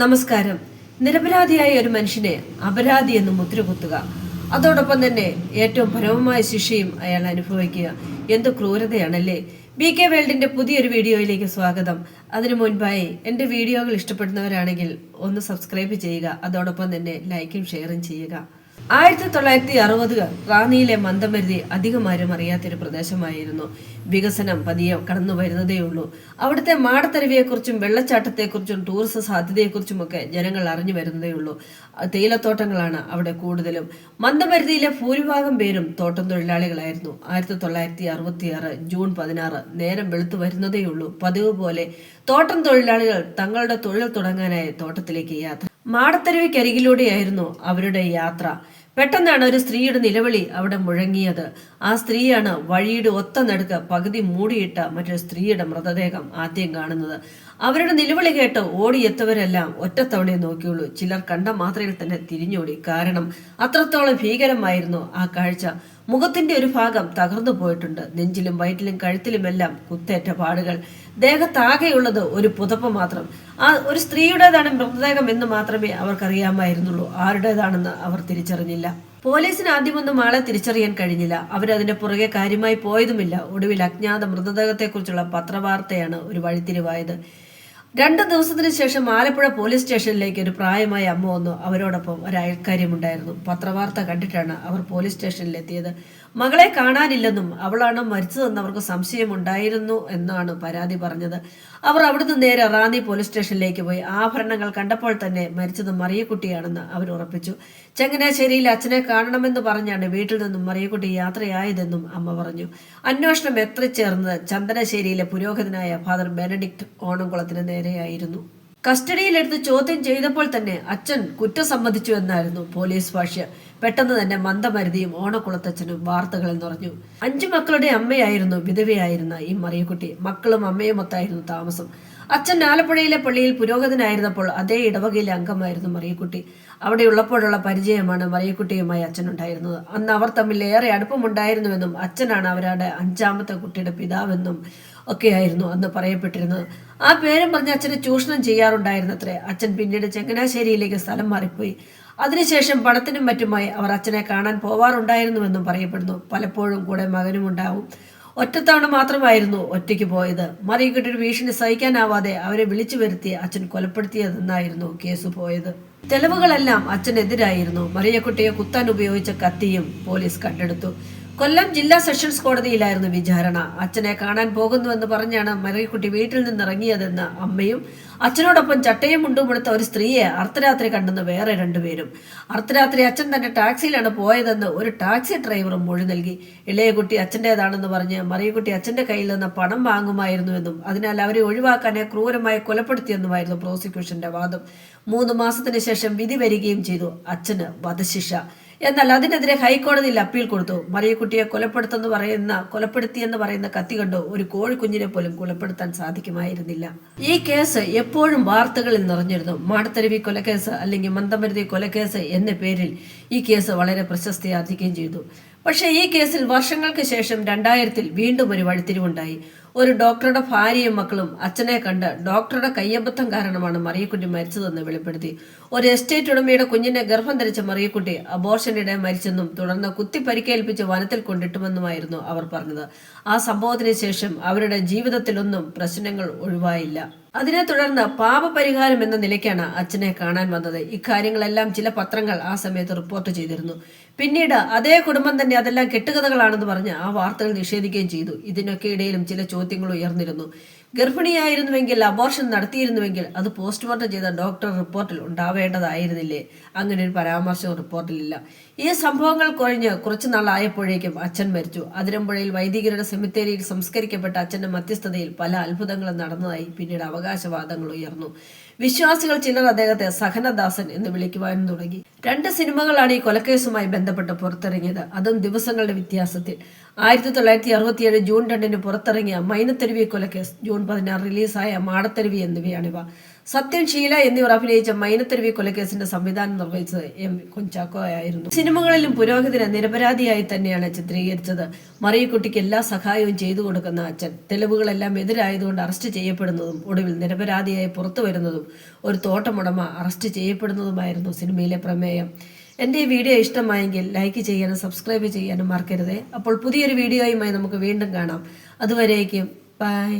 നമസ്കാരം. നിരപരാധിയായ ഒരു മനുഷ്യനെ അപരാധി എന്ന് മുദ്രകുത്തുക അതോടൊപ്പം തന്നെ ഏറ്റവും പരമമായ ശിക്ഷയും അയാൾ അനുഭവിക്കുക. എന്ത് ക്രൂരതയാണല്ലേ? ബി കെ വേൾഡിന്റെ പുതിയൊരു വീഡിയോയിലേക്ക് സ്വാഗതം. അതിനു മുൻപായി എന്റെ വീഡിയോകൾ ഇഷ്ടപ്പെടുന്നവരാണെങ്കിൽ ഒന്ന് സബ്സ്ക്രൈബ് ചെയ്യുക. അതോടൊപ്പം തന്നെ ലൈക്കും ഷെയറും ചെയ്യുക. ആയിരത്തി തൊള്ളായിരത്തി അറുപതുകൾ റാന്നിയിലെ മന്ദമരുതി അധികമാരും അറിയാത്തൊരു പ്രദേശമായിരുന്നു. വികസനം പതിയെ കടന്നു വരുന്നതേയുള്ളൂ അവിടുത്തെ മാടത്തരുവിയെക്കുറിച്ചും വെള്ളച്ചാട്ടത്തെക്കുറിച്ചും ടൂറിസ്റ്റ് സാധ്യതയെക്കുറിച്ചുമൊക്കെ ജനങ്ങൾ അറിഞ്ഞു വരുന്നതേയുള്ളൂ തേയിലത്തോട്ടങ്ങളാണ് അവിടെ കൂടുതലും. മന്ദമരുതിയിലെ ഭൂരിഭാഗം പേരും തോട്ടം തൊഴിലാളികളായിരുന്നു. ആയിരത്തി തൊള്ളായിരത്തി അറുപത്തി ആറ് ജൂൺ പതിനാറ് നേരം വെളുത്തു വരുന്നതേയുള്ളൂ പതിവ് പോലെ തോട്ടം തൊഴിലാളികൾ തങ്ങളുടെ തൊഴിൽ തുടങ്ങാനായി തോട്ടത്തിലേക്ക് യാത്ര മാടത്തരുവിക്കരികിലൂടെയായിരുന്നു അവരുടെ യാത്ര. പെട്ടെന്നാണ് ഒരു സ്ത്രീയുടെ നിലവിളി അവിടെ മുഴങ്ങിയത്. ആ സ്ത്രീയാണ് വഴിയുടെ ഒത്ത നടുക്ക് പകുതി മൂടിയിട്ട മറ്റൊരു സ്ത്രീയുടെ മൃതദേഹം ആദ്യം കാണുന്നത്. അവരുടെ നിലവിളി കേട്ട് ഓടിയെത്തവരെല്ലാം ഒറ്റത്തവണയെ നോക്കിയുള്ളൂ. ചിലർ കണ്ട മാത്രയിൽ തന്നെ തിരിഞ്ഞോടി. കാരണം അത്രത്തോളം ഭീകരമായിരുന്നു ആ കാഴ്ച. മുഖത്തിന്റെ ഒരു ഭാഗം തകർന്നു പോയിട്ടുണ്ട്. നെഞ്ചിലും വയറ്റിലും കഴുത്തിലുമെല്ലാം കുത്തേറ്റ പാടുകൾ. ദേഹത്താകെയുള്ളത് ഒരു പുതപ്പ് മാത്രം. ആ ഒരു സ്ത്രീയുടേതാണ് മൃതദേഹം എന്ന് മാത്രമേ അവർക്കറിയാമായിരുന്നുള്ളൂ. ആരുടേതാണെന്ന് അവർ തിരിച്ചറിഞ്ഞില്ല. പോലീസിന് ആദ്യമൊന്നും ആളെ തിരിച്ചറിയാൻ കഴിഞ്ഞില്ല. അവരതിന്റെ പുറകെ കാര്യമായി പോയതുമില്ല. ഒടുവിൽ അജ്ഞാത മൃതദേഹത്തെക്കുറിച്ചുള്ള പത്രവാർത്തയാണ് ഒരു വഴിത്തിരിവായത്. രണ്ട് ദിവസത്തിന് ശേഷം ആലപ്പുഴ പോലീസ് സ്റ്റേഷനിലേക്ക് ഒരു പ്രായമായ അമ്മ വന്നു. അവരോടൊപ്പം ഒരു അയൽക്കാര്യമുണ്ടായിരുന്നു പത്രവാർത്ത കണ്ടിട്ടാണ് അവർ പോലീസ് സ്റ്റേഷനിലെത്തിയത്. മകളെ കാണാനില്ലെന്നും അവളാണ് മരിച്ചതെന്ന് അവർക്ക് സംശയമുണ്ടായിരുന്നു എന്നാണ് പരാതി പറഞ്ഞത്. അവർ അവിടുന്ന് നേരെ റാന്നി പോലീസ് സ്റ്റേഷനിലേക്ക് പോയി. ആഭരണങ്ങൾ കണ്ടപ്പോൾ തന്നെ മരിച്ചത് മറിയക്കുട്ടിയാണെന്ന് അവർ ഉറപ്പിച്ചു. ചങ്ങനാശ്ശേരിയിൽ അച്ഛനെ കാണണമെന്ന് പറഞ്ഞാണ് വീട്ടിൽ നിന്നും മറിയക്കുട്ടി യാത്രയായതെന്നും അമ്മ പറഞ്ഞു. അന്വേഷണം എത്തിച്ചേർന്നത് ചന്ദനശ്ശേരിയിലെ പുരോഹിതനായ ഫാദർ ബെനഡിക്ട് ഓണംകുളത്തിന് നേരെയായിരുന്നു. കസ്റ്റഡിയിലെടുത്ത് ചോദ്യം ചെയ്തപ്പോൾ തന്നെ അച്ഛൻ കുറ്റം സമ്മതിച്ചു എന്നായിരുന്നു പോലീസ് ഭാഷ്യം. പെട്ടെന്ന് തന്നെ മന്ദമരുതിയും ഓണക്കുളത്തച്ഛനും വാർത്തകളിൽ നിറഞ്ഞു അഞ്ചു മക്കളുടെ അമ്മയായിരുന്നു വിധവയായിരുന്ന ഈ മറിയക്കുട്ടി. മക്കളും അമ്മയും ഒത്തായിരുന്നു താമസം. അച്ഛൻ ആലപ്പുഴയിലെ പള്ളിയിൽ പുരോഗതിനായിരുന്നപ്പോൾ അതേ ഇടവകയിലെ അംഗമായിരുന്നു മറിയക്കുട്ടി. അവിടെ ഉള്ളപ്പോഴുള്ള പരിചയമാണ് മറിയക്കുട്ടിയുമായി അച്ഛനുണ്ടായിരുന്നത്. അന്ന് അവർ തമ്മിൽ ഏറെ അടുപ്പമുണ്ടായിരുന്നുവെന്നും അച്ഛനാണ് അവരുടെ അഞ്ചാമത്തെ കുട്ടിയുടെ പിതാവെന്നും ഒക്കെയായിരുന്നു അന്ന് പറയപ്പെട്ടിരുന്നത്. ആ പേരും പറഞ്ഞ് അച്ഛനെ ചൂഷണം ചെയ്യാറുണ്ടായിരുന്നത്രേ. അച്ഛൻ പിന്നീട് ചങ്ങനാശ്ശേരിയിലേക്ക് സ്ഥലം മാറിപ്പോയി. അതിനുശേഷം പണത്തിനും മറ്റുമായി അവർ അച്ഛനെ കാണാൻ പോവാറുണ്ടായിരുന്നുവെന്നും പറയപ്പെടുന്നു. പലപ്പോഴും കൂടെ മകനും ഉണ്ടാവും. ഒറ്റത്തവണ മാത്രമായിരുന്നു ഒറ്റയ്ക്ക് പോയത്. മറിയക്കുട്ടിയുടെ ഭീഷണി സഹിക്കാനാവാതെ അവരെ വിളിച്ചു വരുത്തി അച്ഛൻ കൊലപ്പെടുത്തിയതെന്നായിരുന്നു കേസ് പോയത്. തെളിവുകളെല്ലാം അച്ഛനെതിരായിരുന്നു. മറിയക്കുട്ടിയെ കുത്താൻ ഉപയോഗിച്ച കത്തിയും പോലീസ് കണ്ടെടുത്തു. കൊല്ലം ജില്ലാ സെഷൻസ് കോടതിയിലായിരുന്നു വിചാരണ. അച്ഛനെ കാണാൻ പോകുന്നുവെന്ന് പറഞ്ഞാണ് മറിയക്കുട്ടി വീട്ടിൽ നിന്നിറങ്ങിയതെന്ന് അമ്മയും അച്ഛനോടൊപ്പം ചട്ടയും മുണ്ടുമെടുത്ത ഒരു സ്ത്രീയെ അർദ്ധരാത്രി കണ്ടെന്ന് വേറെ രണ്ടുപേരും. അർദ്ധരാത്രി അച്ഛൻ തന്റെ ടാക്സിയിലാണ് പോയതെന്ന് ഒരു ടാക്സി ഡ്രൈവറും മൊഴി നൽകി. ഇളയകുട്ടി അച്ഛന്റെതാണെന്ന് പറഞ്ഞ് മറിയക്കുട്ടി അച്ഛന്റെ കയ്യിൽ നിന്ന് പണം വാങ്ങുമായിരുന്നുവെന്നും അതിനാൽ അവരെ ഒഴിവാക്കാനെ ക്രൂരമായി കൊലപ്പെടുത്തിയെന്നുമായിരുന്നു പ്രോസിക്യൂഷന്റെ വാദം. മൂന്ന് മാസത്തിന് ശേഷം വിധി വരികയും ചെയ്തു. അച്ഛന് വധശിക്ഷ. എന്നാൽ അതിനെതിരെ ഹൈക്കോടതിയിൽ അപ്പീൽ കൊടുത്തു. മറിയക്കുട്ടിയെ കൊലപ്പെടുത്തെന്ന് പറയുന്ന കൊലപ്പെടുത്തിയെന്ന് പറയുന്ന കത്തി കണ്ടു? ഒരു കോഴിക്കുഞ്ഞിനെ പോലും കൊലപ്പെടുത്താൻ സാധിക്കുമായിരുന്നില്ല. ഈ കേസ് എപ്പോഴും വാർത്തകളിൽ നിറഞ്ഞിരുന്നു. മാടത്തരുവി കൊലക്കേസ് അല്ലെങ്കിൽ മന്ദമരുതി കൊലക്കേസ് എന്ന പേരിൽ ഈ കേസ് വളരെ പ്രശസ്തി ആർജിക്കുകയും ചെയ്തു. പക്ഷേ ഈ കേസിൽ വർഷങ്ങൾക്ക് ശേഷം രണ്ടായിരത്തിൽ വീണ്ടും ഒരു വഴിത്തിരിവുണ്ടായി. ഒരു ഡോക്ടറുടെ ഭാര്യയും മക്കളും അച്ഛനെ കണ്ട് ഡോക്ടറുടെ കയ്യബദ്ധം കാരണമാണ് മറിയക്കുട്ടി മരിച്ചതെന്ന് വെളിപ്പെടുത്തി. ഒരു എസ്റ്റേറ്റ് ഉടമയുടെ കുഞ്ഞിനെ ഗർഭം ധരിച്ച മറിയക്കുട്ടി അബോർഷനിടെ മരിച്ചെന്നും തുടർന്ന് കുത്തി പരിക്കേൽപ്പിച്ച് വനത്തിൽ കൊണ്ടിട്ടുമെന്നുമായിരുന്നു അവർ പറഞ്ഞത്. ആ സംഭവത്തിന് ശേഷം അവരുടെ ജീവിതത്തിലൊന്നും പ്രശ്നങ്ങൾ ഒഴിവായില്ല. അതിനെ തുടർന്ന് പാപപരിഹാരം എന്ന നിലയ്ക്കാണ് അച്ഛനെ കാണാൻ വന്നത്. ഇക്കാര്യങ്ങളെല്ലാം ചില പത്രങ്ങൾ ആ സമയത്ത് റിപ്പോർട്ട് ചെയ്തിരുന്നു. പിന്നീട് അതേ കുടുംബം തന്നെ അതെല്ലാം കെട്ടുകഥകളാണെന്ന് പറഞ്ഞ് ആ വാർത്തകൾ നിഷേധിക്കുകയും ചെയ്തു. ഇതിനൊക്കെ ഇടയിലും ചില ചോദ്യങ്ങൾ ഉയർന്നിരുന്നു. ഗർഭിണിയായിരുന്നുവെങ്കിൽ അബോർഷൻ നടത്തിയിരുന്നുവെങ്കിൽ അത് പോസ്റ്റ്മോർട്ടം ചെയ്ത ഡോക്ടർ റിപ്പോർട്ടിൽ ഉണ്ടാവേണ്ടതായിരുന്നില്ലേ? അങ്ങനെ ഒരു പരാമർശം റിപ്പോർട്ടിലില്ല ഈ സംഭവങ്ങൾ കുറഞ്ഞ് കുറച്ചു നാളായപ്പോഴേക്കും അച്ഛൻ മരിച്ചു. അതിരമ്പുഴയിൽ വൈദികരുടെ സെമിത്തേരിയിൽ സംസ്കരിക്കപ്പെട്ട അച്ഛന്റെ മധ്യസ്ഥതയിൽ പല അത്ഭുതങ്ങളും നടന്നതായി പിന്നീട് അവകാശവാദങ്ങൾ ഉയർന്നു. വിശ്വാസികൾ ചിലർ അദ്ദേഹത്തെ സഹനദാസൻ എന്ന് വിളിക്കുവാനും തുടങ്ങി. രണ്ട് സിനിമകളാണ് ഈ കൊലക്കേസുമായി ബന്ധപ്പെട്ട് പുറത്തിറങ്ങിയത്. അതും ദിവസങ്ങളുടെ വ്യത്യാസത്തിൽ. ആയിരത്തി തൊള്ളായിരത്തി അറുപത്തിയേഴ് ജൂൺ രണ്ടിന് പുറത്തിറങ്ങിയ മൈനത്തെരുവി കൊലക്കേസ് ജൂൺ പതിനാറ് റിലീസായ മാടത്തെരുവി എന്നിവയാണിവ. സത്യൻ ഷീല എന്നിവർ അഭിനയിച്ച മൈനത്തെരുവി കൊലക്കേസിന്റെ സംവിധാനം നിർവഹിച്ചത് എം കൊഞ്ചാക്കോ ആയിരുന്നു. സിനിമകളിലും പുരോഹിതനെ നിരപരാധിയായി തന്നെയാണ് ചിത്രീകരിച്ചത്. മറിയക്കുട്ടിക്ക് എല്ലാ സഹായവും ചെയ്തു കൊടുക്കുന്ന അച്ഛൻ തെളിവുകളെല്ലാം എതിരായതുകൊണ്ട് അറസ്റ്റ് ചെയ്യപ്പെടുന്നതും ഒടുവിൽ നിരപരാധിയായി പുറത്തു വരുന്നതും ഒരു തോട്ടമുടമ അറസ്റ്റ് ചെയ്യപ്പെടുന്നതുമായിരുന്നു സിനിമയിലെ പ്രമേയം. എന്റെ ഈ വീഡിയോ ഇഷ്ടമായെങ്കിൽ ലൈക്ക് ചെയ്യാനും സബ്സ്ക്രൈബ് ചെയ്യാനും മറക്കരുതേ. അപ്പോൾ പുതിയൊരു വീഡിയോയുമായി നമുക്ക് വീണ്ടും കാണാം. അതുവരേക്കും ബൈ.